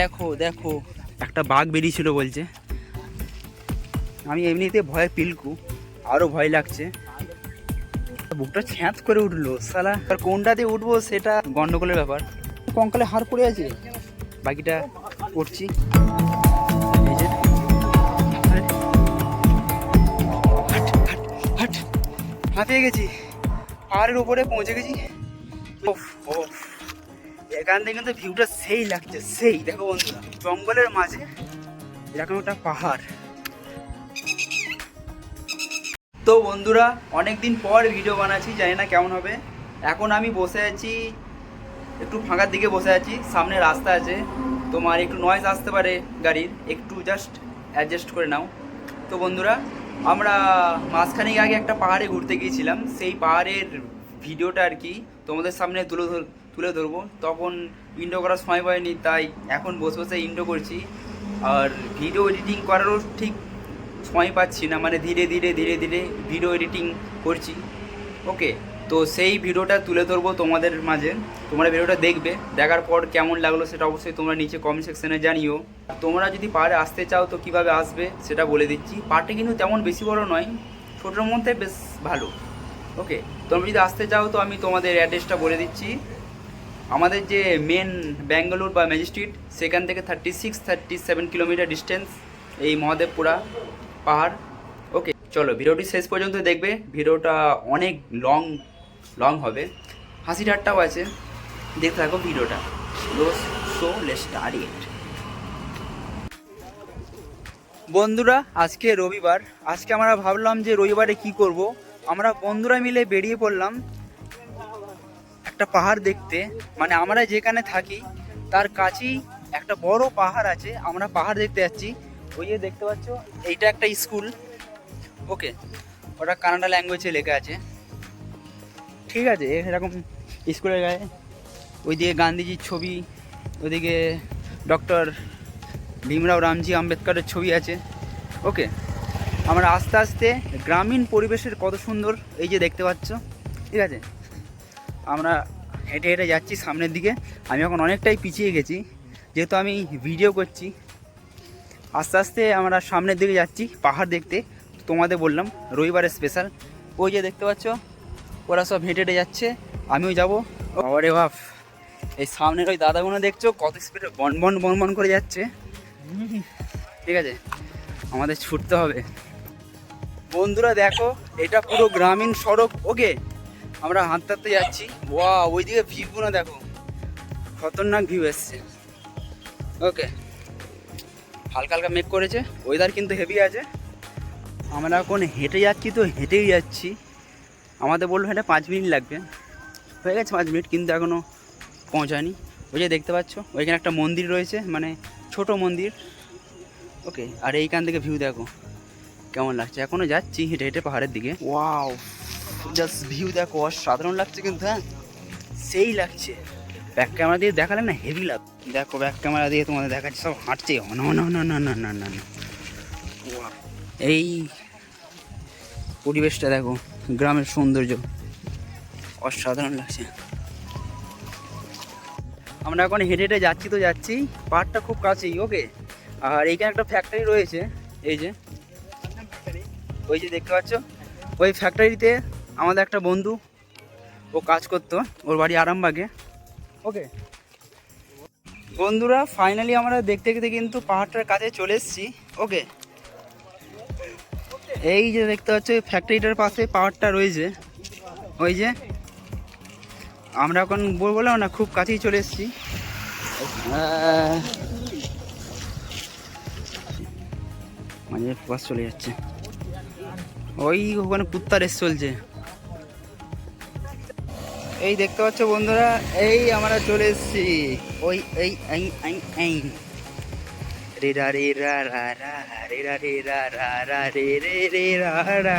দেখো দেখো। একটা বাঘ বেরিয়েছিল বলছে। আমি এমনিতে ভয়ে পিলকু আরও ভয় লাগছে। বুকটা ছ্যাঁচ করে উঠল সালা আর কোনটাতে উঠবো সেটা গন্ডগোলের ব্যাপার। কঙ্কালে হার পড়ে আছে। বাকিটা করছি। হাঁপিয়ে গেছি। পাহাড়ের উপরে পৌঁছে গেছি। ওফ, ওফ। এখান থেকে কিন্তু ভিউটা সেই লাগছে, সেই। দেখো বন্ধুরা, জঙ্গলের মাঝে। এরকম একটা পাহাড়। তো বন্ধুরা অনেক দিন পর ভিডিও বানাচ্ছি, জানি না কেমন হবে। এখন আমি বসে আছি, একটু ফাঁকার দিকে বসে আছি, সামনে রাস্তা আছে। তোমার একটু নয়েজ আসতে পারে গাড়ির, একটু জাস্ট অ্যাডজাস্ট করে নাও। তো বন্ধুরা, আমরা মাঝখানে আগে একটা পাহাড়ে ঘুরতে গিয়েছিলাম। সেই পাহাড়ের ভিডিওটা আর কি তোমাদের সামনে তুলে তুলে ধরবো। তখন ইন্ডো করার সময় পাইনি, তাই এখন বসে বসে ইন্ডো করছি। আর ভিডিও এডিটিং করারও ঠিক সময় পাচ্ছি না মানে ধীরে ধীরে ধীরে ধীরে ভিডিও এডিটিং করছি। ওকে তো সেই ভিডিওটা তুলে ধরবো তোমাদের মাঝে। তোমরা ভিডিওটা দেখবে, দেখার পর কেমন লাগল সেটা অবশ্যই তোমরা নিচে কমেন্ট সেকশানে জানিও। তোমরা যদি পাহাড়ে আসতে চাও তো কীভাবে আসবে সেটা বলে দিচ্ছি। পাহাড়টা কিন্তু তেমন বেশি বড় নয়, ছোটোর মধ্যে বেশ ভালো। ওকে তোমরা যদি আসতে চাও তো আমি তোমাদের অ্যাড্রেসটা বলে দিচ্ছি। আমাদের যে মেন ব্যাঙ্গালোর বা ম্যাজিস্ট্রেট সেখান থেকে thirty six thirty seven kilometre distance এই মহাদেবপুরা পাহাড়। ওকে চলো ভিডিওটি শেষ পর্যন্ত দেখবে। ভিডিওটা অনেক লং লং হবে। হাসি ঠাট্টাও আছে। দেখতে থাকো ভিডিওটা। সো ইট বন্ধুরা, আজকে রবিবার। আজকে আমরা ভাবলাম যে রবিবারে কি করব? আমরা বন্ধুরা মিলে বেরিয়ে পড়লাম। একটা পাহাড় দেখতে। মানে আমরা যেখানে থাকি, তার কাছেই একটা বড় পাহাড় আছে, আমরা পাহাড় দেখতে যাচ্ছি। ওই যে দেখতে পাচ্ছ, এইটা একটা স্কুল। ওকে, ওটা কানাডা ল্যাঙ্গুয়েজে লেখা আছে। ঠিক আছে, এরকম স্কুলের গায়ে। ওইদিকে গান্ধীজির ছবি, ওইদিকে ডক্টর ভীমরাও রামজি আম্বেদকরের ছবি আছে। ওকে, আমরা আস্তে আস্তে গ্রামীণ পরিবেশের কত সুন্দর, এই যে দেখতে পাচ্ছ। ঠিক আছে, আমরা হেঁটে হেঁটে যাচ্ছি সামনের দিকে। আমি এখন অনেকটাই পিছিয়ে গেছি। যেহেতু আমি ভিডিও করছি, আস্তে আস্তে আমরা সামনের দিকে যাচ্ছি পাহাড় দেখতে। তোমাদের বললাম, রবিবারের স্পেশাল ওই যে দেখতে পাচ্ছ, ওরা সব হেঁটে হেঁটে যাচ্ছে, আমিও যাব। বাবারে বাপ, এই সামনের ওই দাদাগুলো দেখছ, কত স্পিডে বন বন বন বন করে যাচ্ছে। ঠিক আছে, আমাদের ছুটতে হবে। বন্ধুরা দেখো, এটা পুরো গ্রামীণ সড়ক, ওকে? আমরা হাঁটতে হাঁটতে যাচ্ছি। ওয়া ওইদিকে ভিউগুলো দেখো। খতরনাক ভিউ এসছে। ওকে হালকা হালকা মেঘ করেছে। ওয়েদার কিন্তু হেভি আছে। আমরা এখন হেঁটে যাচ্ছি তো হেঁটেই যাচ্ছি। আমাদের বলল হেঁটে পাঁচ মিনিট লাগবে। হয়ে গেছে পাঁচ মিনিট, কিন্তু এখনও পৌঁছায়নি। ওই যে দেখতে পাচ্ছ, ওইখানে একটা মন্দির রয়েছে মানে ছোট মন্দির। ওকে আর এইখান থেকে ভিউ দেখো। কেমন লাগছে? এখনও যাচ্ছি হেঁটে হেঁটে পাহাড়ের দিকে। ওয়াও জাস্ট ভিউ দেখো, অসাধারণ লাগছে কিন্তু হ্যাঁ? সেই লাগছে। ব্যাক ক্যামেরা দিয়ে দেখালে না হেভি লাগ দেখো ব্যাক ক্যামেরা দিয়ে তোমাদের দেখাচ্ছে, সব হাঁটছে। না না না না না এই পরিবেশটা দেখো, গ্রামের সৌন্দর্য। অসাধারণ লাগছে। আমরা এখন হেঁটে হেঁটে যাচ্ছি তো যাচ্ছি, পাহাড়টা খুব কাছেই ওকে আর এইখানে একটা ফ্যাক্টরি রয়েছে, এই যে। ওই যে দেখতে পাচ্ছ? ওই ফ্যাক্টরিতে আমাদের একটা বন্ধু ও কাজ করতো ওর বাড়ি আরামবাগে। ওকে। বন্ধুরা ফাইনালি আমরা দেখতে দেখতে কিন্তু পাহাড়টার কাছে চলে এসেছি। ওকে। এই যে দেখতে পাচ্ছ ফ্যাক্টরিটার পাশে পাহাড়টা রয়েছে। ওই যে আমরা এখন বলব না খুব কাছেই চলে এসেছি। মাঝে বাস চলে যাচ্ছে। ওই ওখানে কুত্তা রেস চলছে। এই দেখতে পাচ্ছ বন্ধুরা, এই আমরা চলে এসেছি। ওই, এই এই এই এই। রে, রা রে, রা রা রা, রে রা রে, রা রা রা, রে রে রে, রা রা।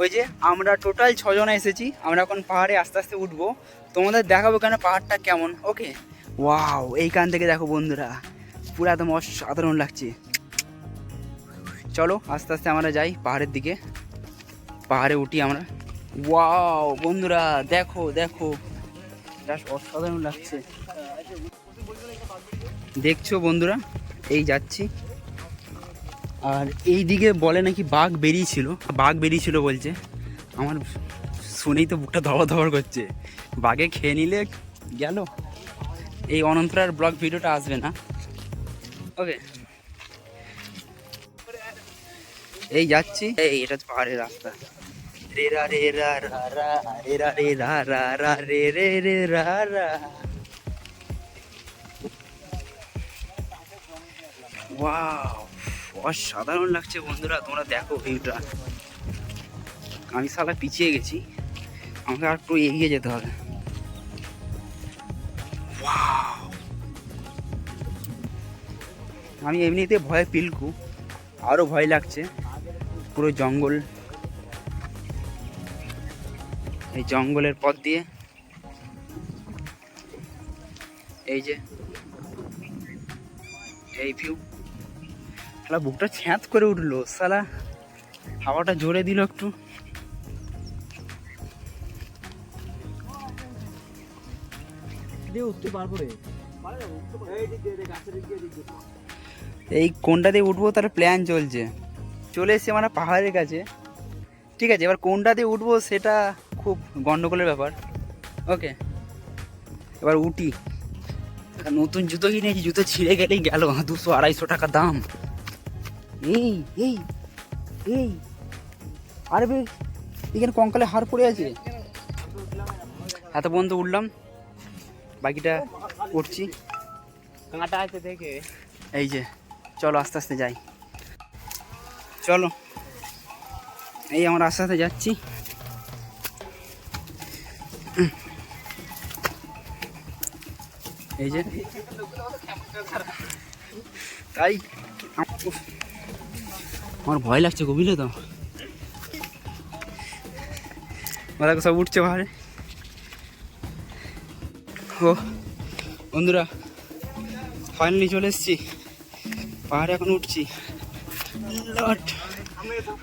ওই যে আমরা টোটাল ছজনে এসেছি, আমরা এখন পাহাড়ে আস্তে আস্তে উঠবো। তোমাদের দেখাবো কেন পাহাড়টা কেমন, ওকে? ওয়াও, এইখান থেকে দেখো বন্ধুরা, পুরো একদম অসাধারণ লাগছে। চলো, আস্তে আস্তে আমরা যাই পাহাড়ের দিকে। পাহাড়ে উঠি আমরা। ওয়াও বন্ধুরা, দেখো দেখো। অসাধারণ লাগছে। দেখছ বন্ধুরা? এই যাচ্ছি। আর এই দিকে বলে নাকি বাঘ বেরিয়েছিল। বাঘ বেরিয়েছিল বলছে। আমার শুনেই তো বুকটা ধবর ধবর করছে। বাঘে খেয়ে নিলে গেল। এই অনন্তরার ব্লগ ভিডিওটা আসবে না। ওকে। এই যাচ্ছি। এই, এটা পাহাড়ের রাস্তা। রে রা রে রা রা রা রে রা রে রা রা রা রে রে রে রা অসাধারণ লাগছে বন্ধুরা, তোমরা দেখো ভিউটা আমি সালা পিছিয়ে গেছি, আমাকে আর একটু এগিয়ে যেতে হবে। আমি এমনিতে ভয়ে পিলকু আরও ভয় লাগছে, পুরো জঙ্গল। এই জঙ্গলের পথ দিয়ে। এই যে। এই ভিউ শালা বুকটা ছ্যাঁত করে উঠল সালা হাওয়াটা জোরে দিল একটু। উঠতে পারব রে এই কোনটা দিয়ে উঠবো তার প্ল্যান চলছে। চলে এসছে মানে পাহাড়ের কাছে। ঠিক আছে এবার কোনটা দিয়ে উঠবো সেটা খুব গন্ডগোলের ব্যাপার। ওকে। এবার উটি। নতুন জুতো কিনেছি জুতো ছিঁড়ে গেলেই গেল দুশো আড়াইশো টাকা দাম। এই এই এই। আরে বে এখানে কঙ্কালে হার পড়ে আছে। এত পর্যন্ত উঠলাম। বাকিটা উঠছি কাঁটা আছে দেখে। এই যে চলো আস্তে আস্তে যাই। চলো। এই আমরা আস্তে আস্তে যাচ্ছি। এই যে। তাই? আমার ভয় লাগছে গো বুঝলে তো? ওরা সব উঠছে পাহাড়ে ও বন্ধুরা ফাইনালি চলে এসেছি। পাহাড়ে এখন উঠছি। লট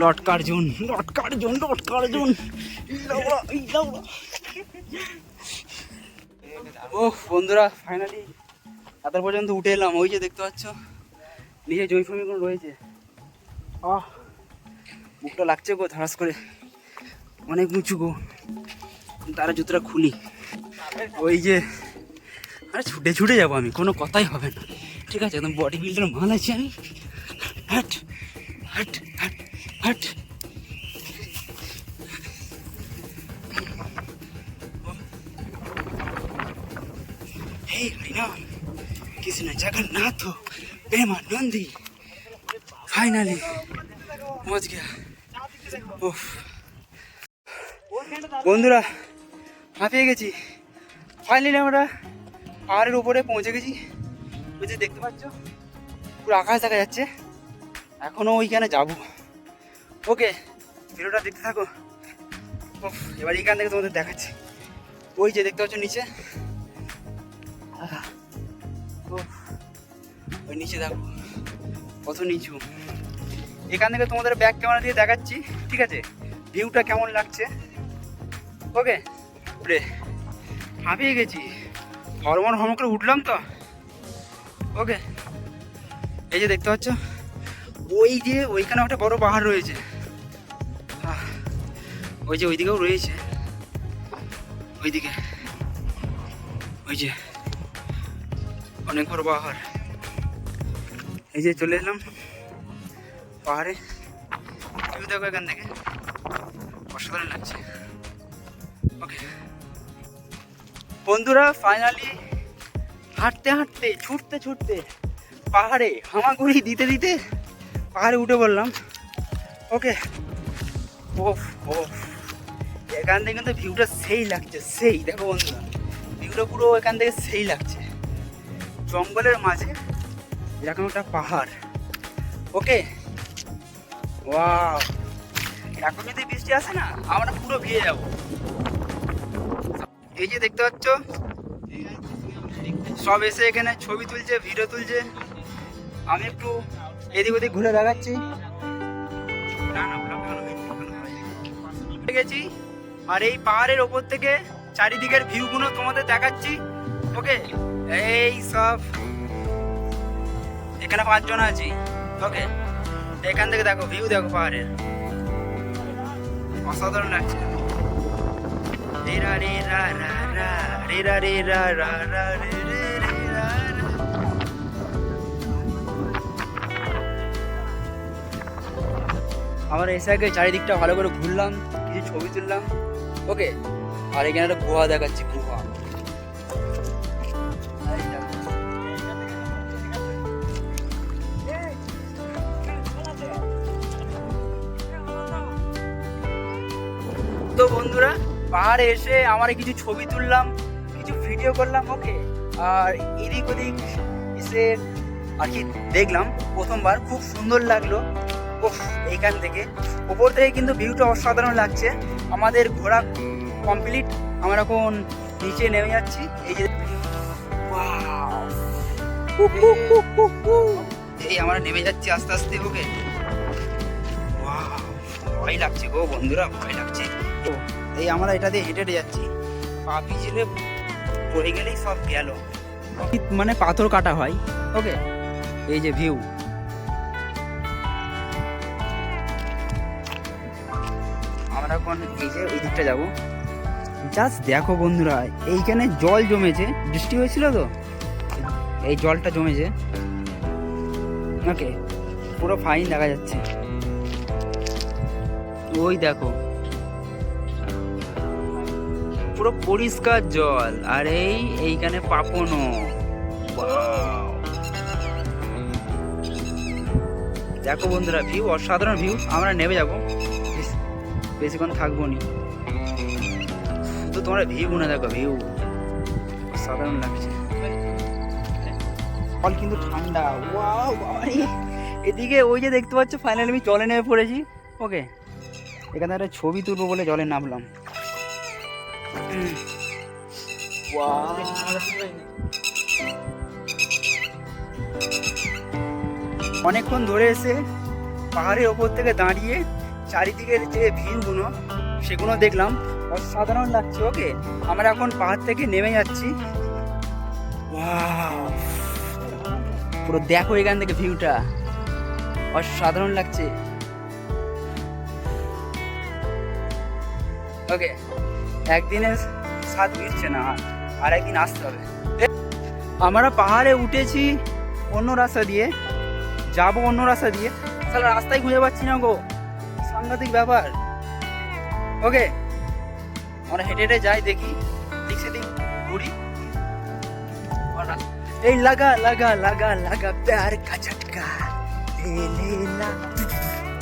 লট কার্জুন লট কার্জুন লট কার্জুন লাউড়া, এই লাউড়া। ও বন্ধুরা ফাইনালি এত পর্যন্ত উঠে এলাম। ওই যে দেখতে পাচ্ছ, নিচে জয়ফমিগুলো রয়েছে। আহ বুকটা লাগছে গো, ধারাস করে। অনেক উঁচু গো। তারা জুতোটা খুলি। ওই যে, আরে ছুটে ছুটে যাব আমি, কোনো কথাই হবে না। ঠিক আছে, একদম বডি বিল্ডার মাল আছি আমি। হাট হাট হাট হাট। हे हरिनाम कृष्ण जगन्नाथ प्रेमानंदी फाइनली पहुंच गया उफ বন্ধুরা হাঁপিয়ে গেছি ফাইনালি আমরা পাহাড়ের উপরে পৌঁছে গেছি ওই যে দেখতে পাচ্ছ পুরো আকাশ দেখা যাচ্ছে এখনও ওইখানে যাব ওকে ভিডিওটা দেখতে থাকো উফ, এবার এইখান থেকে তোমাদের দেখাচ্ছি ওই যে দেখতে পাচ্ছ নিচে নিচে দেখো। কত নিচু। এখান থেকে তোমাদের ব্যাক ক্যামেরা দিয়ে দেখাচ্ছি, ঠিক আছে? ভিউটা কেমন লাগছে? ওকে রে হাঁপিয়ে গেছি। হরমোন হরমোন করে উঠলাম তো? ওকে এই যে দেখতে পাচ্ছ? ওই যে ওইখানে একটা বড় পাহাড় রয়েছে। ওই যে ওইদিকেও রয়েছে। ওইদিকে। ওই যে। অনেক বড় পাহাড়। এই যে চলে এলাম পাহাড়ে। তুমি দেখো এখান থেকে। অসাধারণ লাগছে। ওকে বন্ধুরা ফাইনালি হাঁটতে হাঁটতে, ছুটতে ছুটতে পাহাড়ে হামাগুড়ি দিতে দিতে পাহাড়ে উঠে পড়লাম। ওকে ওফ ওফ এখান থেকে কিন্তু ভিউটা সেই লাগছে, সেই। দেখো বন্ধুরা ভিউটা পুরো এখান থেকে সেই লাগছে। জঙ্গলের মাঝে এরকম একটা পাহাড়। ওকে? ওয়াও। এখন যদি বৃষ্টি আসে না, আমরা পুরো ভিজে যাব। এই যে দেখতে পাচ্ছ, সব এসে এখানে ছবি তুলছে ভিডিও তুলছে। আমি একটু এদিক ওদিক ঘুরে দেখাচ্ছি। গেছি, আর এই পাহাড়ের ওপর থেকে চারিদিকের ভিউগুলো তোমাদের দেখাচ্ছি। ওকে? এই সব। এখানে পাঁচজন আছি। ওকে, এখান থেকে দেখো ভিউ দেখো পাহাড়ের। অসাধারণ লাগছে। রে রা রে রা রা রা, রে রা রে রা রা রা, রে রে রে, রা। আমরা এসে আগে চারিদিকটা ভালো করে ঘুরলাম, কিছু ছবি তুললাম। ওকে, আর এখানে একটা গুহা দেখাচ্ছি, গুহা। বন্ধুরা পাহাড়ে এসে আমরা কিছু ছবি তুললাম কিছু ভিডিও করলাম ওকে আর এদিক ওদিক এসে আর কি দেখলাম প্রথমবার খুব সুন্দর লাগল। ওফ এইখান থেকে। ওপর থেকে কিন্তু ভিউটা অসাধারণ লাগছে। আমাদের ঘোরা কমপ্লিট আমরা এখন নিচে নেমে যাচ্ছি। এই যে। এই আমরা নেমে যাচ্ছি আস্তে আস্তে ওকে! ভয় লাগছে গো বন্ধুরা ভয় লাগছে। এই আমরা এটা দিয়ে হেঁটে হেঁটে যাচ্ছি। পা পিছলে পড়ে গেলেই সব গেল। মানে পাথর কাটা হয়। ওকে এই যে ভিউ আমরা এখন এই যে ওই দিকটা যাব। জাস্ট দেখো বন্ধুরা এইখানে জল জমেছে। বৃষ্টি হয়েছিল তো? এই জলটা জমেছে। ওকে পুরো ফাইন দেখা যাচ্ছে। ওই দেখো। পুরো পরিষ্কার জল, আর এই এইখানে পাপনো! দেখো বন্ধুরা ভিউ অসাধারণ ভিউ আমরা নেমে যাব। বেশিক্ষণ থাকব নি। তো তোমরা ভিউ গুনে দেখো ভিউ সাধারণ লাগছে। জল কিন্তু ঠান্ডা। এদিকে ওই যে দেখতে পাচ্ছ ফাইনালি আমি জলে নেমে পড়েছি। ওকে এখানে একটা ছবি তুলবো বলে জলে নামলাম! অনেকক্ষণ ধরে এসে পাহাড়ের ওপর থেকে দাঁড়িয়ে চারিদিকের যে ভিউগুলো সেগুলো দেখলাম। অসাধারণ লাগছে, ওকে? আমরা এখন পাহাড় থেকে নেমে যাচ্ছি! পুরো দেখো এখান থেকে ভিউটা। অসাধারণ লাগছে। ওকে একদিনে স্বাদ মিটছে না আর একদিন আসতে হবে। আমরা পাহাড়ে উঠেছি অন্য রাস্তা দিয়ে, যাব অন্য রাস্তা দিয়ে। তাহলে রাস্তায় খুঁজে পাচ্ছি না গো, সাংঘাতিক ব্যাপার। ওকে, আমরা হেঁটে হেঁটে যাই দেখি দিক সেদিক ঘুরি। এই লাগা লাগা লাগা লাগা, প্যার কাচাটকা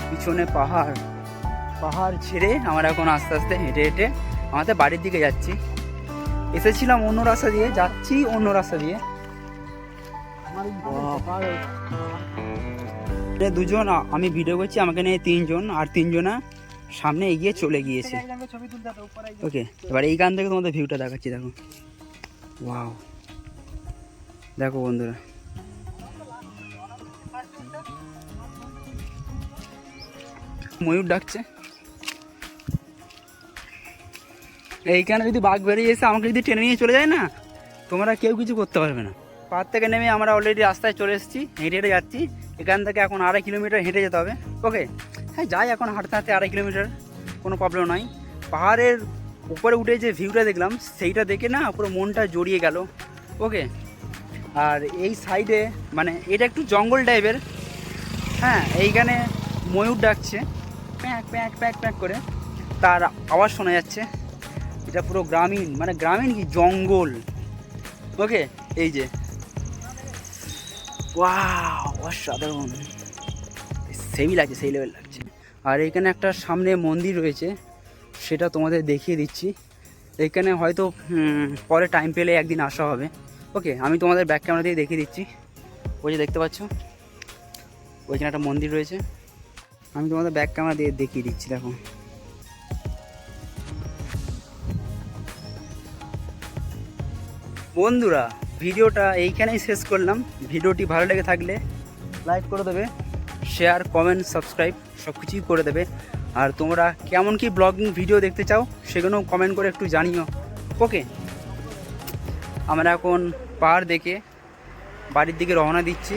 পিছনে পাহাড় পাহাড় ছেড়ে আমরা এখন আস্তে আস্তে হেঁটে হেঁটে আমাদের বাড়ির দিকে যাচ্ছি। এসেছিলাম অন্য রাস্তা দিয়ে, যাচ্ছি অন্য রাস্তা দিয়ে। দুজন, আমি ভিডিও করছি, আমাকে নিয়ে তিনজন, আর তিনজনা সামনে এগিয়ে চলে গিয়েছে। ওকে এবার এইখান থেকে তোমাদের ভিউটা দেখাচ্ছি, দেখো। ওয়াও দেখো বন্ধুরা। ময়ূর ডাকছে। এইখানে যদি বাঘ বেরিয়ে এসে আমাকে যদি টেনে নিয়ে চলে যায় না, তোমরা কেউ কিছু করতে পারবে না। পাহাড় থেকে নেমে আমরা অলরেডি রাস্তায় চলে এসেছি, হেঁটে হেঁটে যাচ্ছি। এখান থেকে এখন আড়াই কিলোমিটার হেঁটে যেতে হবে। ওকে হ্যাঁ যাই এখন হাঁটতে হাঁটতে আড়াই কিলোমিটার, কোনো প্রবলেম নাই। পাহাড়ের উপরে উঠে যে ভিউটা দেখলাম, সেইটা দেখে না পুরো মনটা জড়িয়ে গেল। ওকে আর এই সাইডে মানে এটা একটু জঙ্গল টাইপের হ্যাঁ এইখানে ময়ূর ডাকছে। প্যাঁক প্যাঁক প্যাঁক প্যাঁক করে। তার আওয়াজ শোনা যাচ্ছে। এটা পুরো গ্রামীণ মানে গ্রামীণ কি? জঙ্গল। ওকে এই যে। অসাধারণ। সেই লাগছে, সেই লেভেল লাগছে। আর এখানে একটা সামনে মন্দির রয়েছে, সেটা তোমাদের দেখিয়ে দিচ্ছি। এখানে হয়তো পরে টাইম পেলে একদিন আসা হবে। ওকে আমি তোমাদের ব্যাক ক্যামেরা দিয়ে দেখিয়ে দিচ্ছি। ওই যে দেখতে পাচ্ছ? ওইখানে একটা মন্দির রয়েছে। আমি তোমাদের ব্যাক ক্যামেরা দিয়ে দেখিয়ে দিচ্ছি, দেখো। বন্ধুরা, ভিডিওটা এইখানেই শেষ করলাম। ভিডিওটি ভালো লেগে থাকলে লাইক করে দেবে, শেয়ার, কমেন্ট, সাবস্ক্রাইব সব কিছুই করে দেবে। আর তোমরা কেমন কি ব্লগিং ভিডিও দেখতে চাও সেগুলো কমেন্ট করে একটু জানিও। ওকে? আমরা এখন পাহাড় দেখে বাড়ির দিকে রওনা দিচ্ছি।